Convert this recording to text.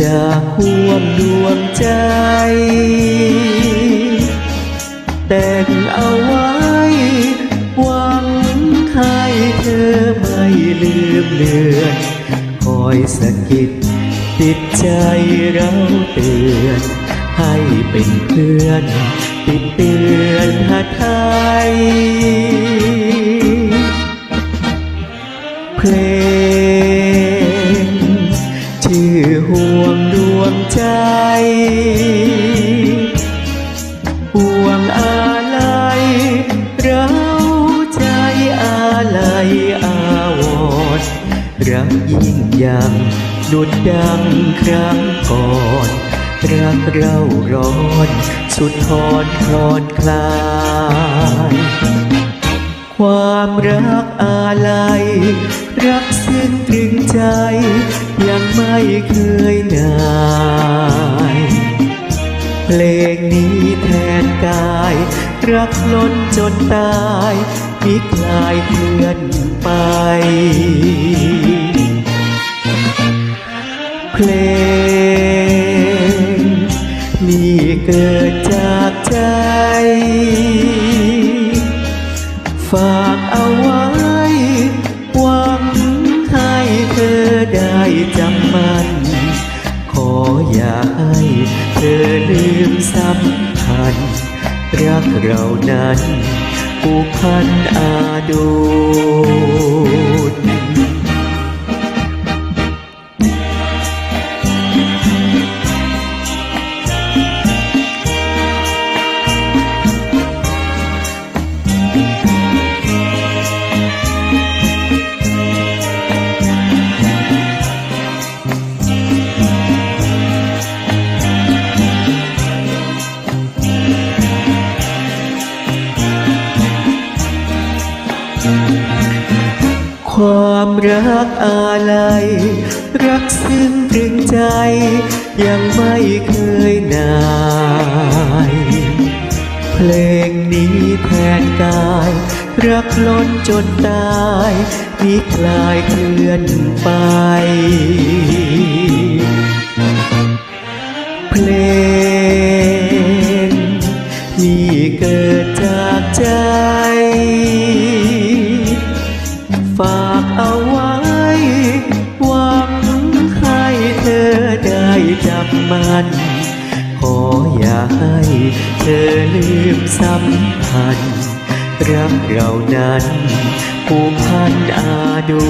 จะข่วนดวงใจ แต่งเอาไว้ หวังให้เธอไม่ลืมเลือน คอยสะกิดติดใจเราเตือน ให้เป็นเพื่อน ติดเตือนหาไทยเพลง ชื่อห่วงดวงใจ ห่วงอะไรเราใจอะไรอาวรรักยิ่งยังดุดดังครั้งก่อนรักเราร้อน สุดทอนคลอนคลาย ความรักอะไร รักซึ้งตรึงใจ ยังไม่เคยนายเพลงนี้แทนกาย รักล้นจนตายมิคลายเคลื่อนไป เพลง นี่เกิดจากใจ อย่าให้เธอลืมสัมพัญ รักเรานั้นผูกพันอาดู ความรักอะไรรักซึ้งตรึงใจ ยังไม่เคยนาย เพลงนี้แทนกาย รักล้นจนตายนิคลายเคลื่อนไป เพลง นี่เกิดจากใจ ฝากเอาไว้ หวังให้เธอได้จำมัน ขออย่าให้เธอลืมสัมพันธ์รักเรานั้นผูกพันอาดู